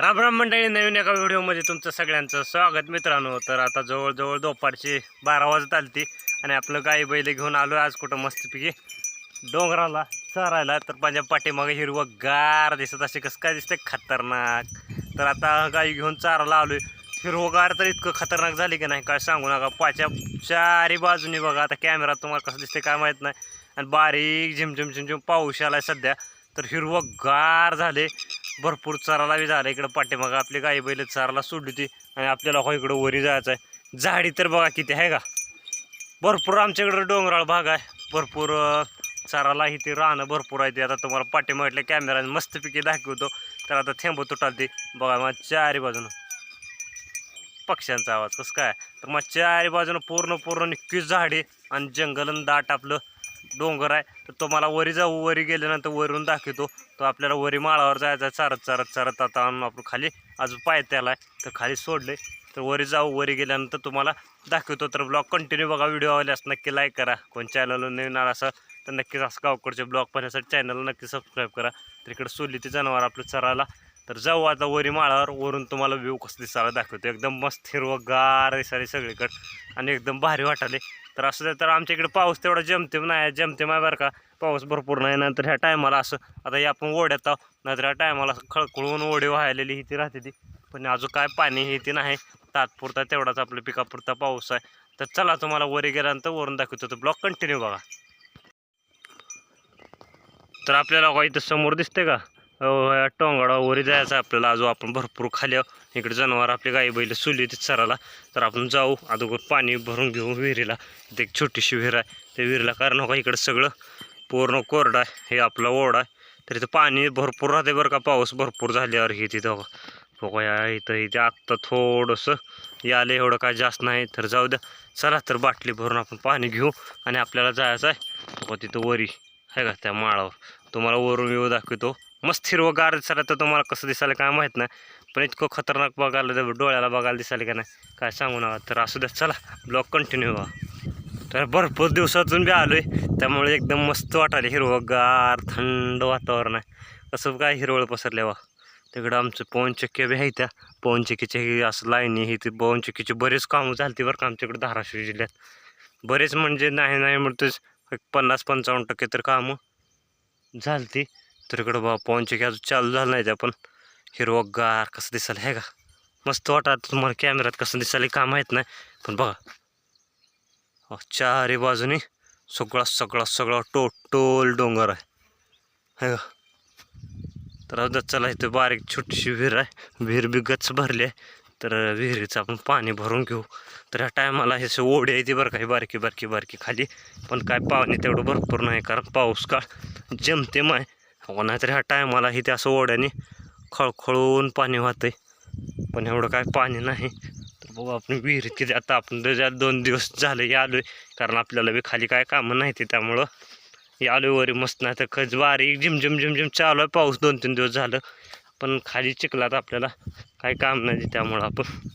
राम राम मंडळी नवीन एका व्हिडिओमध्ये तुमचं सगळ्यांचं स्वागत मित्रांनो. तर आता जवळजवळ दुपारची बारा वाजत आली ती आणि आपलं गाई बैल घेऊन आलो आज कुठं मस्तपैकी. डोंगराला चरायला. तर माझ्या पाठीमागे हिरवं गार दिसत असे कसं काय दिसतंय? खतरनाक. तर आता गाई घेऊन चारायला आलोय. हिरवगार तर इतकं खतरनाक झाली की नाही काय सांगू नका. पाच्या चारी बाजूनी बघा. आता कॅमेरा तुम्हाला कसं दिसतंय काय माहीत नाही. आणि बारीक झिमझिम झिमझिम पाऊस आला सध्या. तर हिरवं गार झाले. भरपूर चाराला बी झाला. इकडं पाठीमागं आपली गाई बैल चाराला सोडली होती आणि आपल्याला हो इकडं वरी जायचं आहे. झाडी तर बघा किती आहे का? भरपूर आमच्याकडं डोंगराळ भाग आहे. भरपूर अं, चाराला इथे राहणं भरपूर आहे ते आता तुम्हाला पाठीमागल्या कॅमेराने मस्तपैकी दाखवतो. तर आता थेंब तुटाल ते बघा मग चारी बाजूनं. पक्ष्यांचा आवाज कसं काय? तर मग चारी बाजूनं पूर्ण पूर्ण निक्कीच झाडे आणि जंगल दाट आपलं डोंगर आहे तर तुम्हाला वरी जाऊ वरी गेल्यानंतर वरून दाखवतो. तो आपल्याला वरी माळावर जायचा चारत चारत चारत आता आणून आपण खाली अजून पाय त्याला आहे तर खाली सोडले. तर वरी जाऊ वरी गेल्यानंतर तुम्हाला दाखवतो. तर ब्लॉग कंटिन्यू बघा व्हिडिओ आवडल्यास नक्की लाईक करा. कोण चॅनलवर नवीन आला असं तर नक्कीच असं गावकडचे ब्लॉग पाहण्यासाठी चॅनलला नक्की सबस्क्राईब करा. तर इकडे सोली ते जनावर आपलं चरायला तर जाऊ आता वरी माळावर वरून तुम्हाला व्ह्यू कसं दिसायला दाखवतो. एकदम मस्त हिरवं गार दिसाले सगळीकडे आणि एकदम भारी वाटाले तर असं तर आमच्या इकडे पाऊस तेवढा जमतेम नाही जमतेम आहे बरं का. पाऊस भरपूर नाही नंतर ह्या टायमाला असं आता हे आपण ओढ्यात आहोत नाहीतर ह्या टायमाला असं खळखळून ओढे व्हायलेली ही ती राहते ती. पण अजून काय पाणी हे ती नाही तात्पुरता तेवढाच आपल्या पिकापुरता पाऊस आहे. तर चला तुम्हाला वरी गेल्यानंतर वरून दाखवतो तो ब्लॉक कंटिन्यू बघा. तर आपल्याला इथं समोर दिसते का? हो, हो, टोंगाडा वरी जायचं आहे आपल्याला. अजून आपण भरपूर खाल्या इकडे जनावर आपले गाई बैल सुली तिथे चराला तर आपण जाऊ. अगोदर पाणी भरून घेऊ विहिरीला. इथे एक छोटीशी विहीर आहे. त्या विहिरीला कारण का इकडं सगळं पूर्ण कोरडं आहे. हे आपला ओढा आहे. तर इथं पाणी भरपूर राहते बरं का. पाऊस भरपूर झाल्यावर हे तिथं बघा. या इथं इथे आत्ता थोडंसं याले एवढं काय जास्त नाही. तर जाऊ द्या. चला तर बाटली भरून आपण पाणी घेऊ आणि आपल्याला जायचं आहे. बघा तिथं वरी आहे का त्या माळावर. तुम्हाला वरून येऊ दाखवतो. मस्त हिरवं गार दिसायला तर तुम्हाला कसं दिसायला काय माहीत नाही. पण इतकं खतरनाक बघायला डोळ्याला बघायला दिसायला का नाही. काय सांगू नका. तर असू द्या चला ब्लॉग कंटिन्यू व्हा. तर भरपूर दिवसातून बी आलो आहे त्यामुळे एकदम मस्त वाटायला हिरवं गार थंड वातावरण आहे. कसं काय हिरवळ पसरले वा तिकडं आमचं पवनचक्क्या बी आहे त्या पवनचक्कीच्या ही असं लाईनी ही ती पवनचक्कीची बरेच कामं झाली बरं का आमच्याकडे धाराशिव जिल्ह्यात. बरेच म्हणजे नाही नाही म्हणतोच. एक पन्नास पंचावन्न टक्के तर कामं झालती. तर इकडं बा की अजून चालू झालं नाही त्या पण. हिरवगार कसं दिसायला आहे का? मस्त वाटत तुम्हाला कॅमेऱ्यात कसं दिसायला काम माहीत नाही पण बघा. अहो, चारी बाजूनी सगळा सगळा सगळा टोटोल डोंगर आहे. है का? तर अजून चला इथं बारीक छोटीशी विहीर आहे. विहीर बी भरली आहे. तर विहिरीचं आपण पाणी भरून घेऊ. तर ह्या टायमाला हे ओढे आहे ती बरं काही बारकी बारकी बारकी खाली. पण काय पाणी तेवढं भरपूर नाही कारण पाऊस काळ जमतेम आहे हो नाहीतर ह्या टायमाला इथे असं ओढ्याने खळखळून पाणी वाहतंय. पण एवढं काय पाणी नाही. तर बघू आपण विहिरीत किती आता आपण त्याच्यात दोन दिवस झाले आलो आहे कारण आपल्याला बी खाली काय कामं नाही ते त्यामुळं. हे आलो वरी मस्त नाही तर खच बारीक झिमझिम झिमझिम चालू आहे. पाऊस दोन तीन दिवस झालं. पण खाली चिखलात आपल्याला काही काम नाही त्यामुळं आपण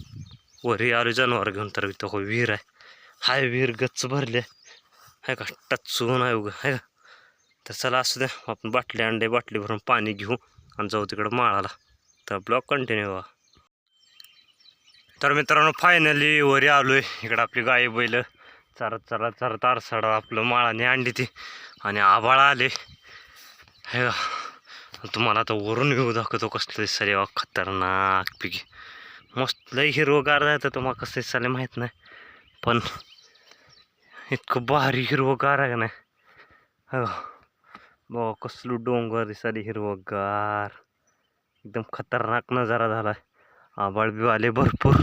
वरी आलो जनावर घेऊन. तर तो हो विहीर आहे. हाय विहीर गच्च भरले आहे. का टचून आहे उगं. आहे का? तर चला असू द्या आपण बाटली अंडे बाटली भरून पाणी घेऊ आणि जाऊ तिकडं माळाला. तर ब्लॉक कंटिन्यू व्हा तर मित्रांनो फायनली वरी आलो आहे इकडं आपली गाई बैल चारत चारत चारत आरसाडा आपलं माळाने अंडी ती आणि आभाळ आले. हे तुम्हाला आता वरून येऊ दाखवतो कसलं दिसले वा खतरनाक पिकी. मस्त लई हिरवगार जायचं तुम्हाला कसं दिसले माहीत नाही. पण इतकं भारी हिरवगार आहे का नाही? हो बघा कसलं डोंगर दिसाले हिरवगार. एकदम खतरनाक नजारा झाला आहे आबाळ बी आले भरपूर.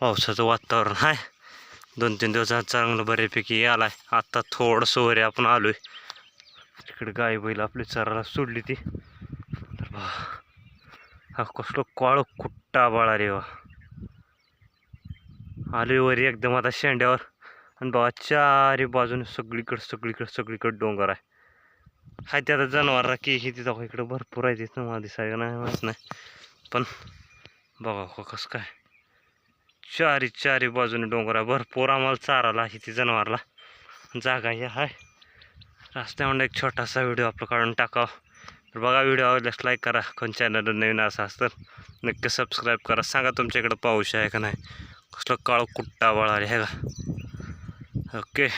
पावसाचं वातावरण आहे दोन तीन दिवसात चांगलं बऱ्यापैकी आला आहे आत्ता थोडंसं वरे आपण आलो आहे तिकडे गाय बैल आपली चराला सोडली ती. तर बा हा कसलो काळ कुट्टा बाळा रे वा आलोय वरी एकदम आता शेंड्यावर. आणि बाबा चारी बाजूने सगळीकडे सगळीकडे सगळीकडे डोंगर आहे. हाय ते आता जनावरला की तिथं इकडं भरपूर आहे तिथं मला दिसायला नाही माहीत नाही. पण बघा हो कसं काय. चारी चारी बाजूने डोंगर आहे. भरपूर आम्हाला चाराला आहे ती जनावरला. जागा ही आहे. रस्त्यामध्ये एक छोटासा व्हिडिओ आपलं काढून टाकावं. तर बघा व्हिडिओ आवडल्यास लाईक करा. कोण चॅनल नवीन असं असतं नक्की सबस्क्राईब करा. सांगा तुमच्या इकडं पाऊस आहे का नाही. कसलं काळं कुट्टा वळाले आहे का ओके